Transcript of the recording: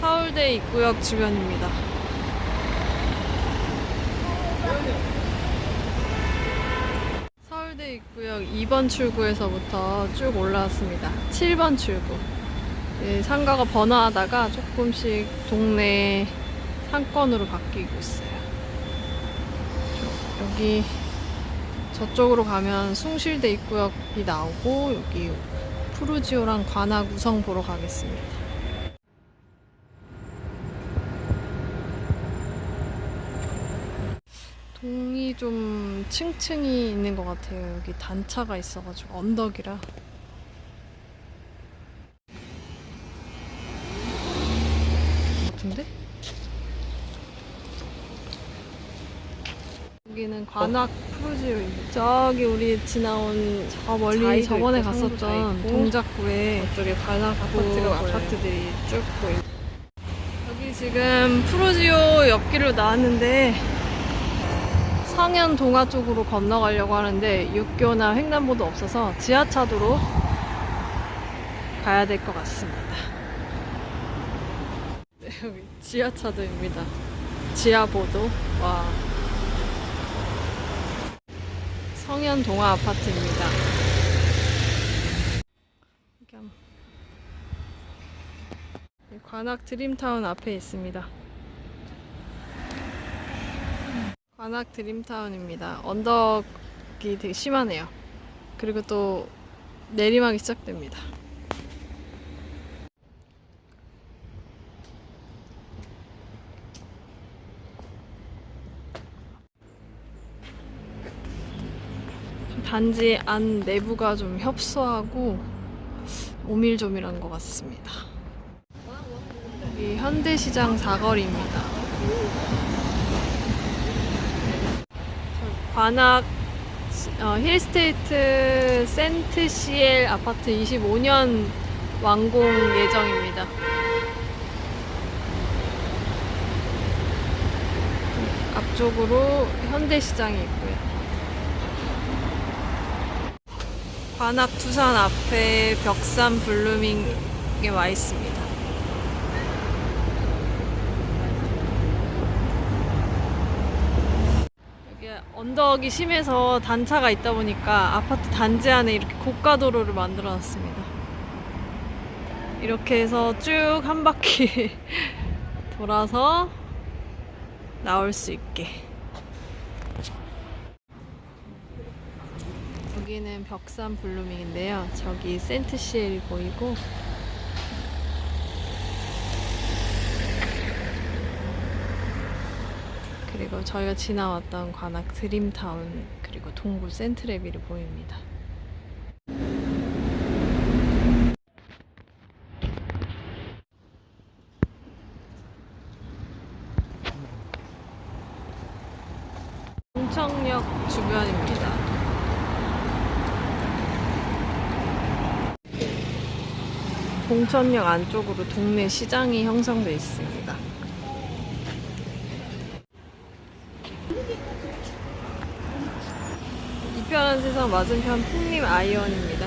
서울대 입구역 주변입니다. 서울대 입구역 2번 출구에서부터 쭉 올라왔습니다. 7번 출구. 예, 상가가 번화하다가 조금씩 동네 상권으로 바뀌고 있어요. 저- 여기 저쪽으로 가면 숭실대 입구역이 나오고 여기 푸르지오랑 관악 우성 보러 가겠습니다. 동이 좀 층층이 있는 것 같아요. 여기 단차가 있어가지고 언덕이라. 같은데? 여기는 관악 푸르지오입니다. 저기 우리 지나온 저 멀리 자이도 저번에 있고, 성도 다 갔었던 있고. 동작구에 저쪽에 관악 아파트가 아파트가 아파트들이 쭉 보여. 여기 지금 푸르지오 옆길로 나왔는데 성현 동화 쪽으로 건너가려고 하는데 육교나 횡단보도 없어서 지하차도로 가야 될 것 같습니다. 네, 여기 지하차도입니다. 지하보도. 와. 성현 동화 아파트입니다. 관악 드림타운 앞에 있습니다. 관악 드림타운입니다. 언덕이 되게 심하네요. 그리고 또 내리막이 시작됩니다. 단지 안 내부가 좀 협소하고 오밀조밀한 것 같습니다. 여기 현대시장 사거리입니다. 저 관악 어, 힐스테이트 센트 시엘 아파트 25년 완공 예정입니다. 앞쪽으로 현대시장이 있고요. 관악 두산 앞에 벽산 블루밍에 와 있습니다. 여기 언덕이 심해서 단차가 있다 보니까 아파트 단지 안에 이렇게 고가도로를 만들어 놨습니다. 이렇게 해서 쭉 한 바퀴 돌아서 나올 수 있게. 여기는 벽산 블루밍인데요. 저기 센트시엘이 보이고 그리고 저희가 지나왔던 관악 드림타운 그리고 동구 센트레비를 보입니다. 공청역 주변입니다. 봉천역 안쪽으로 동네 시장이 형성돼 있습니다. 이편한 세상 맞은편 풍림 아이언입니다.